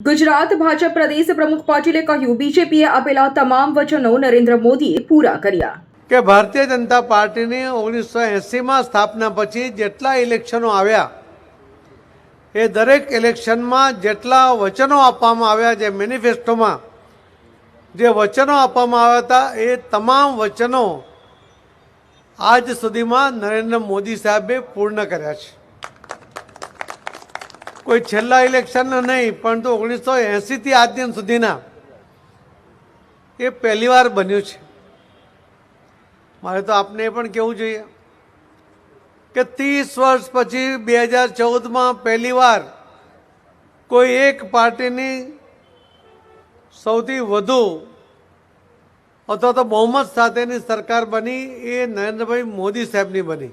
ગુજરાત ભાજપ પ્રદેશ પ્રમુખ પાટીલે કહ્યું, બીજેપીએ આપેલા તમામ વચનો નરેન્દ્ર મોદીએ પૂરા કર્યા. કે ભારતીય જનતા પાર્ટીની ઓગણીસો એંસીમાં સ્થાપના પછી જેટલા ઇલેક્શનો આવ્યા, એ દરેક ઇલેક્શનમાં જેટલા વચનો આપવામાં આવ્યા, જે મેનિફેસ્ટોમાં જે વચનો આપવામાં આવ્યા હતા, એ તમામ વચનો આજ સુધીમાં નરેન્દ્ર મોદી સાહેબે પૂર્ણ કર્યા છે. કોઈ છેલ્લા ઇલેક્શનનો નહીં, પરંતુ ઓગણીસો એંસીથી આજ દિન સુધીના એ પહેલીવાર બન્યું છે. મારે તો આપને એ પણ કહેવું જોઈએ કે ત્રીસ વર્ષ પછી બે હજાર ચૌદમાં પહેલીવાર કોઈ એક પાર્ટીની સૌથી વધુ અથવા તો બહુમત સાથેની સરકાર બની એ નરેન્દ્રભાઈ મોદી સાહેબની બની.